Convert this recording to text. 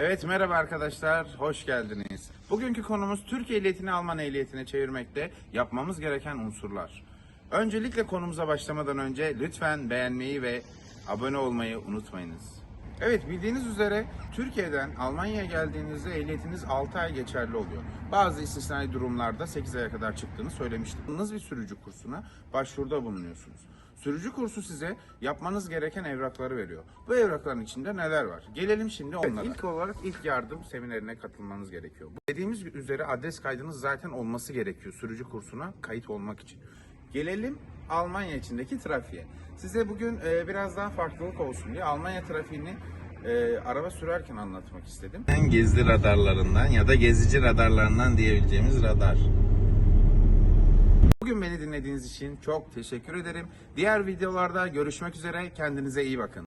Evet merhaba arkadaşlar, hoş geldiniz. Bugünkü konumuz Türk ehliyetini Alman ehliyetine çevirmekte yapmamız gereken unsurlar. Öncelikle konumuza başlamadan önce lütfen beğenmeyi ve abone olmayı unutmayınız. Evet bildiğiniz üzere Türkiye'den Almanya'ya geldiğinizde ehliyetiniz 6 ay geçerli oluyor. Bazı istisnai durumlarda 8 aya kadar çıktığını söylemiştim. Yalnız bir sürücü kursuna başvuruda bulunuyorsunuz. Sürücü kursu size yapmanız gereken evrakları veriyor. Bu evrakların içinde neler var? Gelelim şimdi onlara. ilk olarak ilk yardım seminerine katılmanız gerekiyor. Dediğimiz üzere adres kaydınız zaten olması gerekiyor sürücü kursuna kayıt olmak için. Gelelim Almanya içindeki trafiğe. Size bugün e, biraz daha farklılık olsun diye Almanya trafiğini e, araba sürerken anlatmak istedim. Gezi radarlarından ya da gezici radarlarından diyebileceğimiz radar. Bugün beni dinlediğiniz için çok teşekkür ederim. Diğer videolarda görüşmek üzere. Kendinize iyi bakın.